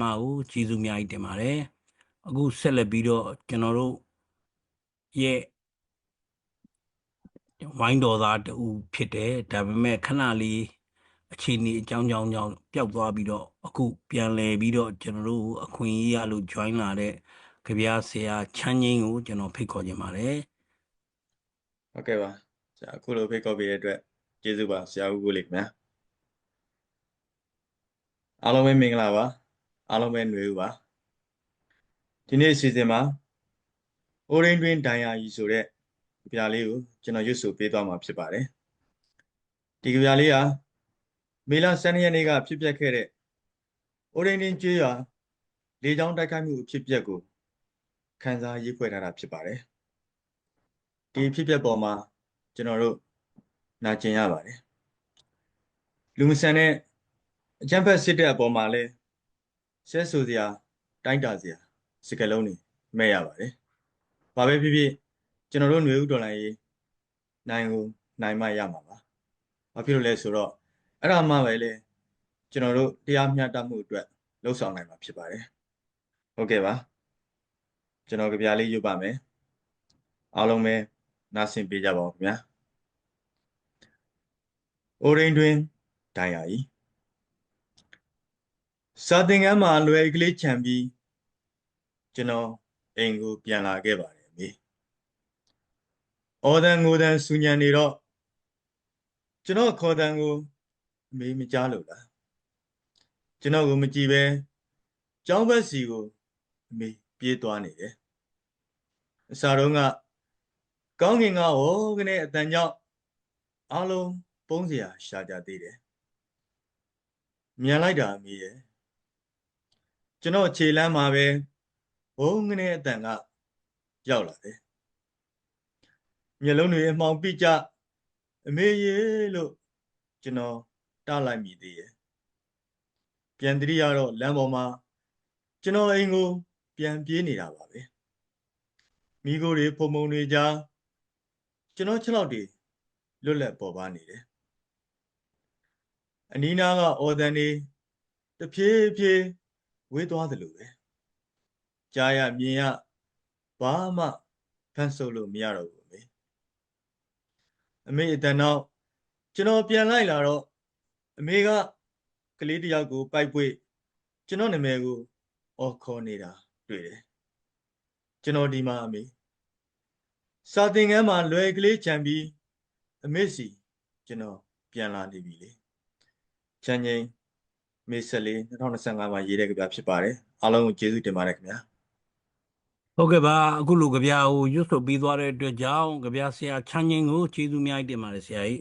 မကိုကျေးဇူးအများကြီးတင်ပါတယ်အခုဆက်လက်ပြီးတော့ကျွန်တော်တို့ရဲ့ဝိုင်းတော်သားတူဖြစ်တယ်ဒါပေမဲ့ခဏလေးအခြေအနေအကြောင်းကြောင်းကြောင့်ပျောက်သွားပြီးတော့အခုပြန်လည်ပြီးတော့ကျွန်တော်တို့အခွင့်အရေးရလို့ join လာတဲ့ကြပြားဆရာချမ်းငင်းကိုကျွန်တော်ဖိတ်ခေါ်ခြင်းပါတယ်ဟုတ်ကဲ့ပါဆရာအခုလိုဖိတ်ခေါ်ပေးတဲ့အတွက်ကျေးဇူးပါဆရာဦးကိုလေးခင်ဗျာအားလုံးပဲမင်္ဂလာပါ အားလုံးပဲຫນွေဦးပါဒီနေ့အစီအစဉ်မှာအိုရင်းတွင်ဒိုင်ယာကြီးဆိုတဲ့ကြပြလေးကိုကျွန်တော်ရွတ်ဆိုပေးသွားမှာဖြစ်ပါတယ်ဒီကြပြလေးဟာမေလ12ရက်နေ့ကဖြစ်ပျက်ခဲ့တဲ့အိုရင်းတွင်ကျွေးရွာလေကြောင်းတိုက်ခိုက်မှုအဖြစ်ပျက်ကိုခန်းစားရေးဖွဲ့ထားတာဖြစ်ပါတယ်ဒီဖြစ်ပျက်ပေါ်မှာကျွန်တော်တို့နာကျင်ရပါတယ်လူမဆန်တဲ့အကြံဖက်စစ်တဲ့အပေါ်မှာလဲ ဆဲဆိုစရာတိုင်းတာစရာစကလုံးတွေမဲ့ရပါတယ်။ဘာပဲဖြစ်ဖြစ်ကျွန်တော်တို့ຫນွေဥဒေါ်လာရေးနိုင်ကိုနိုင်မှရမှာပါ။ဘာဖြစ်လို့လဲဆိုတော့အဲ့ဒါမှပဲလေကျွန်တော်တို့တရားမျှတမှုအတွက်လှုပ်ဆောင်နိုင်မှာဖြစ်ပါတယ်။ဟုတ်ကဲ့ပါ။ကျွန်တော်ကြပြလေးရွတ်ပါမယ်။အားလုံးပဲနားဆင်ပေးကြပါဦးခင်ဗျာ။အိုရင်းတွင်ဒိုင်ယာကြီး စာသင်ခန်းမှာလွယ်ကလေးခြံပြီးကျွန်တော်အိမ်ကိုပြန်လာခဲ့ပါတယ်အမေ။အော်ဒန်ငိုဒန်စူညံနေတော့ကျွန်တော်ခေါ်တန်ကိုအမေမကြားလို့လား။ကျွန်တော်ကိုမကြည့်ပဲကျောင်းဘက်စီကိုအမေပြေးသွားနေတယ်။အစာတုန်းကကောင်းကင်ကဟောကနေအတန်ကြောင့်အားလုံးပုံးစရာရှာကြသေးတယ်။မြန်လိုက်တာအမေရဲ့ ကျွန်တော်ခြေလမ်းမှာပဲဘုံငနဲ့အတန်ကရောက်လာတယ်မျက်လုံးတွေအမှောင်ပိကြအမေရေလို့ကျွန်တော်တလိုက်မိသေးရဲ့ပြန်တတိရတော့လမ်းပေါ်မှာကျွန်တော်အိမ်ကို ပြန်ပြေးနေတာပါပဲမိကိုတွေဖုံဖုံတွေကြားကျွန်တော်ခြေထောက်တွေလွတ်လပ်ပေါ်ပါနေတယ်အနီးနားကအော်ဒန်တွေတဖြည်းဖြည်း ဝေးသွားသလိုပဲကြားရမြင်ရဘာမှဖန်ဆုပ်လို့မရတော့ဘူးအမေအမေအတန်တော့ကျွန်တော်ပြန်လိုက်လာတော့အမေကကလေးတယောက်ကိုပိုက်ပွေကျွန်တော်နာမည်ကိုအော်ခေါ်နေတာတွေ့တယ်ကျွန်တော်ဒီမှာအမေစာသင်ခန်းမှာလွယ်ကလေးခြံပြီးအမေစီကျွန်တော်ပြန်လာနေပြီလေချမ်းငိမ့် မေဆက်လေး2025မှာရေးတဲ့ကြပြဖြစ်ပါတယ်အားလုံးကိုကျေးဇူးတင်ပါတယ်ခင်ဗျာဟုတ်ကဲ့ပါအခုလိုကြပြာကိုရွတ်ဆိုပြီးသွားတဲ့အတွက်ကြောင့်ကြပြာဆရာချမ်းငင်းကိုကျေးဇူးအများကြီးတင်ပါတယ်ဆရာကြီး